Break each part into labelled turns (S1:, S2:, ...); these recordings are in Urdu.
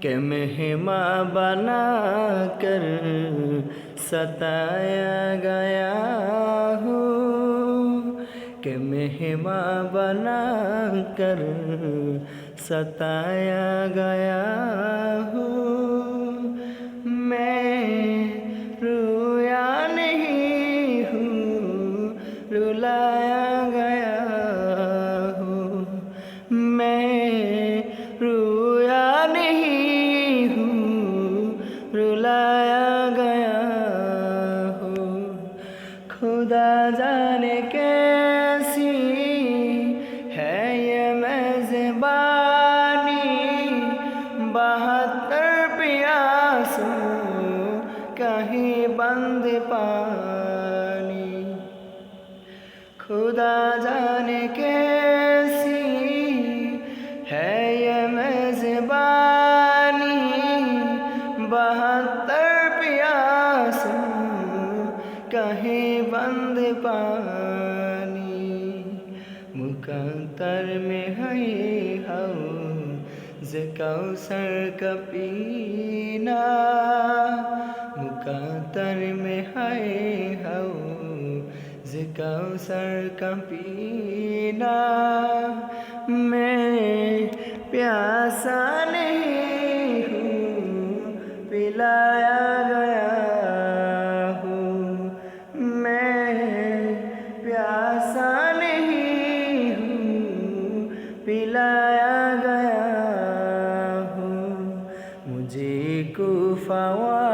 S1: کہ مہماں بنا کر ستایا گیا ہوں۔ کہ مہماں بنا کر ستایا گیا ہوں۔ خدا جانے کیسی ہے یہ میزبانی؟ بہتر پیاسوں کہیں بند پانی۔ خدا جانے کیسی ہے یہ میزبانی؟ بہتر پیاسوں کہیں بند پانی۔ مکتر میں ہے حوض کوثر کا پینا۔ مکتر میں ہے حوض کوثر کا پینا۔ میں پیاسا نہیں ہوں، پلایا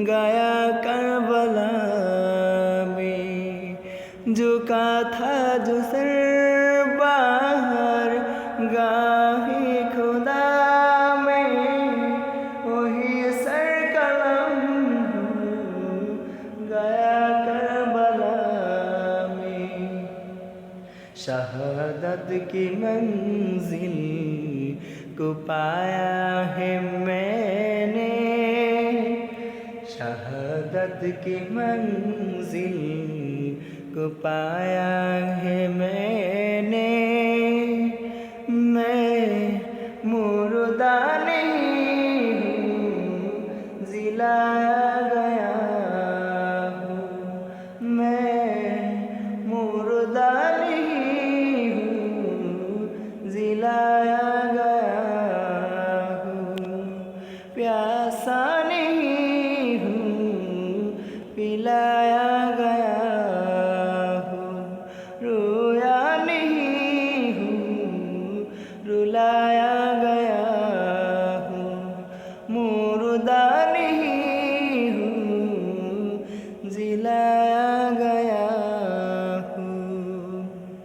S1: ہوں گیا کربلا میں جھکا تھا جو سر باہر گاہی خدا میں وہی سر قلم ہوں گیا کربلا میں شہادت کی منزل کو درد کی منزل کو پایا ہے میں نے۔ میں مردہ نہیں ضلع ضلع